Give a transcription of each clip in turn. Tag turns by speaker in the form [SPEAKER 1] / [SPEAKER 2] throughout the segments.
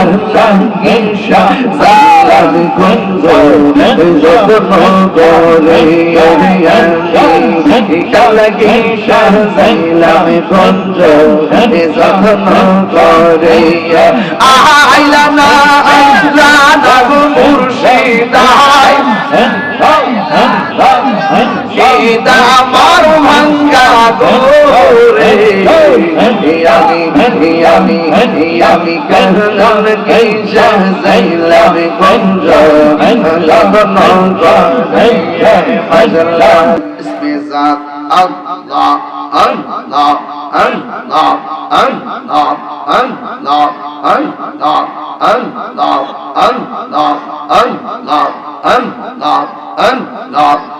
[SPEAKER 1] সন্তান ঈশা সালাম কুঞ্জ যত্ন করে কালকে সালাম কুঞ্জ যত্ন করে আইলানা আইলানা মুর্শিদাই সীতা মার ভাঙ্গা গোরে আমি আমি আমি কহলাম কে সাজাইলাম কুঞ্জ করে মজলা ইসমে জাত আল্লাহ আল্লাহ আল্লাহ আল্লাহ আল্লাহ আল্লাহ আল্লাহ আল্লাহ আল্লাহ আল্লাহ আল্লাহ আল্লাহ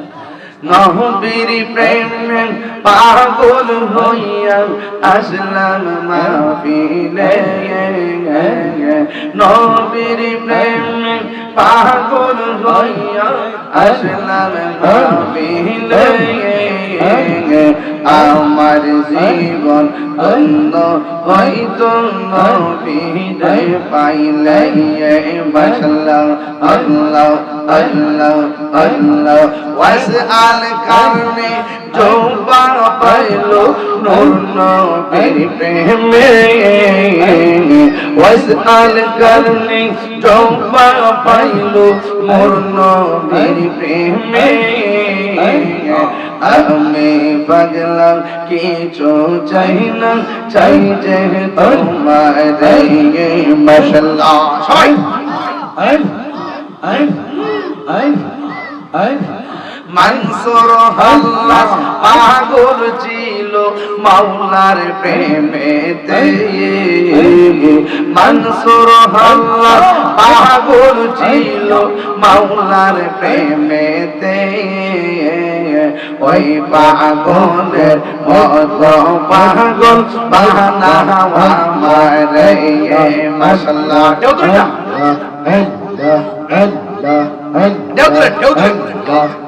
[SPEAKER 1] নহবীর প্রেম পাগল হইয়া আসলাম মাহফিলে। নবীর প্রেম পাগল হইয়া আসলাম মাহফিলে। আমার জীবন অন্য হয়তো নবীদের পাইলে বসলাম আল্লাহ আল্লাহ আল্লাহ। ওয়াসআল কারণে জোবা পাইলো নূর নবীর প্রেমে। ওয়াসআল কারণে জোবা পাইলো নূর নবীর প্রেমে। আমি পাগলাম কিছু চাই না, চাই যে তোমার মশলা মানসুর হাল্লাস পাগল ছিল মাওলার প্রেমেতে মানসুর হাল্লাস পাগল ছিল মাওলার প্রেমেতে ওই পাগলের মত পাগল বাহানা মারে মশলা দেও তো না দেও তো দেও তো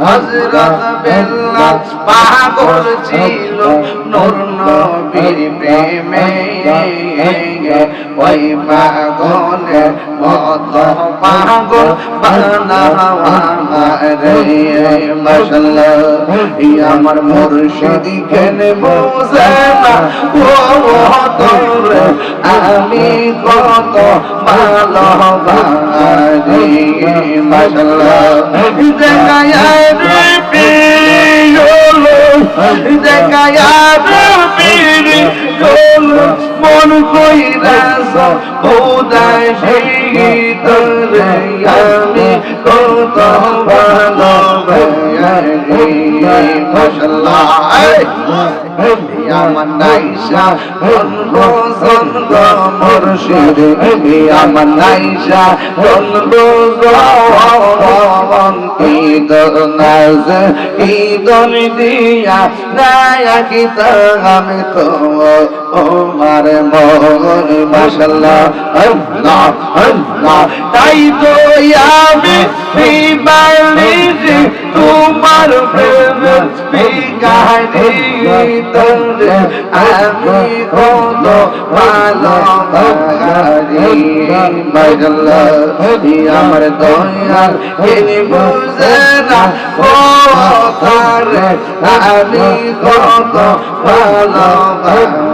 [SPEAKER 1] হজরত বেল্লা পাগল ছিল, নূর নবীর প্রেমে ওই পাগলের মত পাগল বানাওয়ারে মশলা আমার মুর্শিদ কেন বোঝে না ও তোরে আমি কত ভালোবাসি মশলা দেখায় দেখায় মন কইরা সৌদায় সেই গীতরে আমি কত ভালো ফসলা আমার নাইসা মন মুর্শিদ আমার নাইসা বলব নাজ, ঈদ দিয়া আমি তো মাশাল্লাহ আল্লাহ আল্লাহ। তাই তো আমি তোমার প্রেম তোরে আমি কত ভালো ভাগারি আমার দয়াল না ও তারে আমি কত ভালো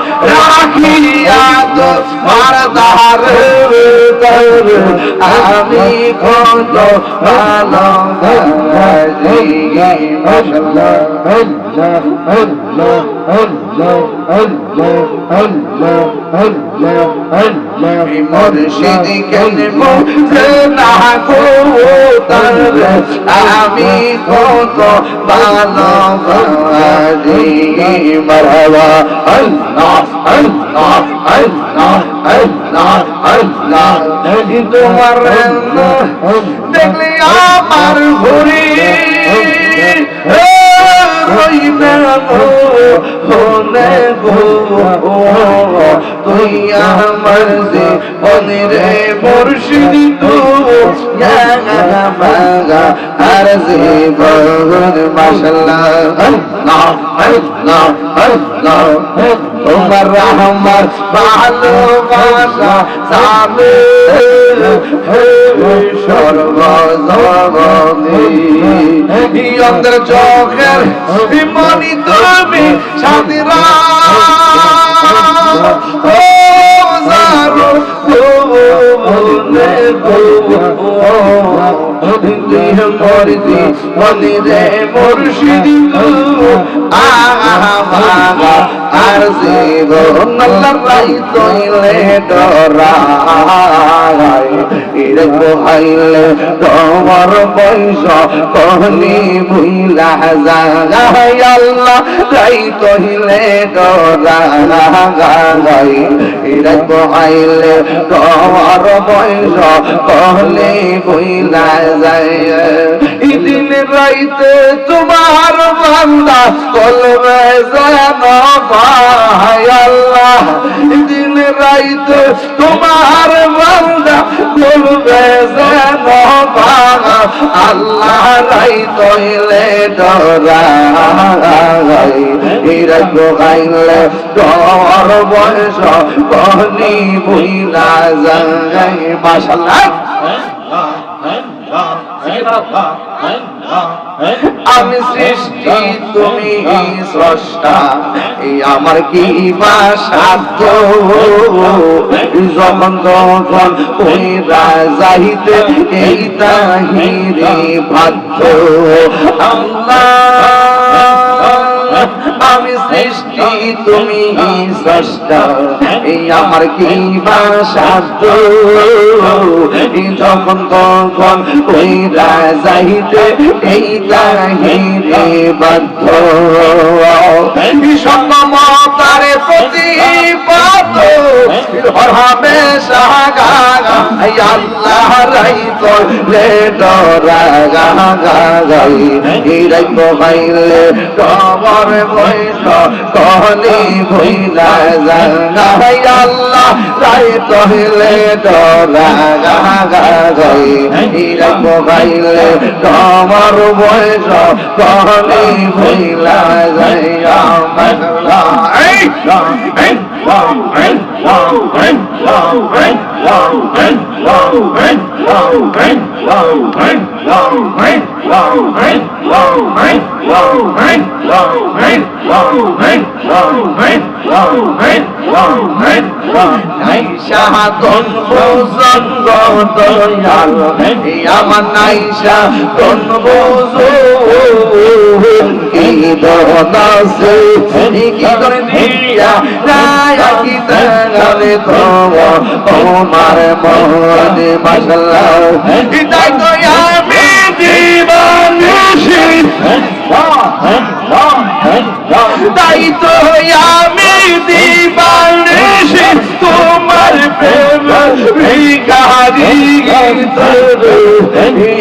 [SPEAKER 1] রাখিয়া তো মারদার আমি কত ভালো মুর্শিদ কেন মুখে না কোতার আমি কত ভালো বাজি মারহাবা আল্লাহ আল্লাহ আল্লাহ আল্লাহ আল্লাহ তোমার দেখলে আমার ঘুরি রইবে হনে গো তুই আমার যে অনিরে মুর্শিদ তো আর যে আল্লাহ আল্লাহ তোমার রহমত ভালোবাসা সাবে সর্বজগতে অন্তর চোখের মনি তুমি সাথীরা ও জারো মরদি মনিরে মুর্শিদি আহা আর জীবন আল্লাহ তৈলে ডরাই ইরে কোহাইলে তোমার বয়স কহনি ভুইলা যায় আল্লাহ রাই তৈলে ডরাই ইরে কোহাইলে তোমার বয়স কহনি ভুইলা যায় ইদিন রাইতে তোমার বান্দা কলবে যেন আল্লাহ। দিন রাইতে তোমার বান্দা কলবে যেন পায় আল্লাহ। রাই তৈলে ডরাই হিরা গোগাইলে ডর বয়স কহনি বুইলা যায় মাশাল্লাহ আমি সৃষ্টি, তুমি স্রষ্টা। এই আমার কি বা সাধ্য? যখন তখন ওই যাইতে এই তাহিরে বাধ্য। আল্লাহ। আমি সৃষ্টি, তুমি এই আমার কি সাধ্য? যখন তখন ওই যাইতে এই তাহিরে বাধ্য। সম্মতারে প্রতিপাত হরহামে সাগা আল্লাহ রাই তো লে ডরা গা গা গাই কবর বৈশ কহলি ভইলা জাগাই আল্লাহ রাই তো লে ডরা গা গা গাই। ইরাই বহাইলে কবর বৈশ কহলি ভইলা যাই শাহাদন ভোজন দয়াল আমার নাইশা দন ভোজন কি দনাসে কি করে দিয়া রায়া কি তালে তোমার মাশাল্লাহ তাই তো আমি দিবানিশি তাই তো আমি দিবানিশি তোমার প্রেম ভিখারি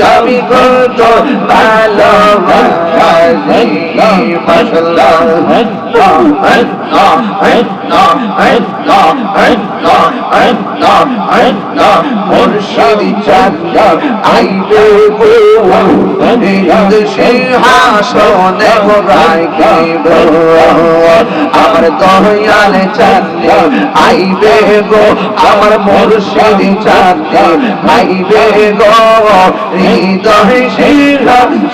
[SPEAKER 1] আমি কত ভালোবাসি মাশাল্লাহ মুর্শিদ আমার দয়াল চান্দে আইবে গো আমার মুর্শিদ চান্দে ভাইবে গো, হৃদয় শির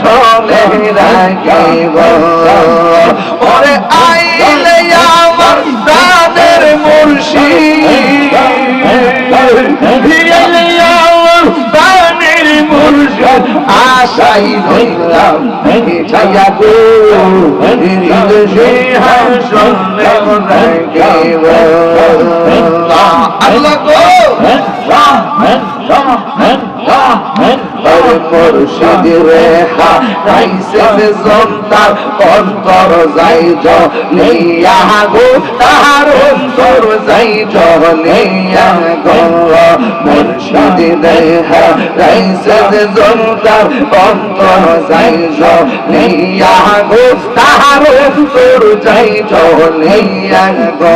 [SPEAKER 1] চলে রাখিব পরে আইলে আমার প্রাণের মুর্শিদ। ফিরাইলে আমার প্রাণের মুর্শিদ। আশাই ধরলাম, ছায়া গো, হৃদয় শির চলে রাখিব আল্লাহ গো। মুর্শিদ রে হাইছে যে জন্তার অন্তর যাই জলিয়া গো তাহার অন্তর যাই জলিয়া গো মুর্শিদ রে হাইছে যে জন্তার অন্তর যাই জলিয়া গো তাহার অন্তর যাই জলিয়া গো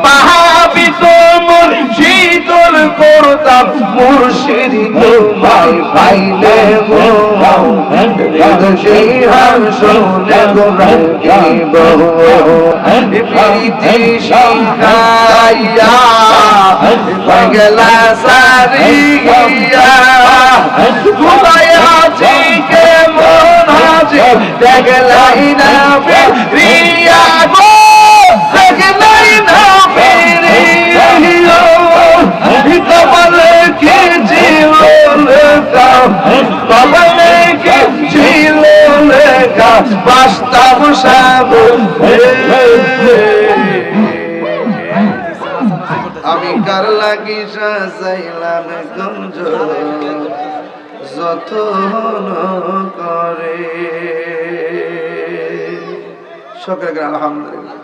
[SPEAKER 1] শীতল করতাম মুর্শিদ তোমায় পাইলে সেই হার শুনে প্রীতি গেলা সারিয়া কোথায় আছি দেখলাই না কপালে কি ছিল লেখা বাস্তব সাবু আমি কার লাগি সাজাইলাম গঞ্জ যতন করে। সকলে আলহামদুলিল্লাহ।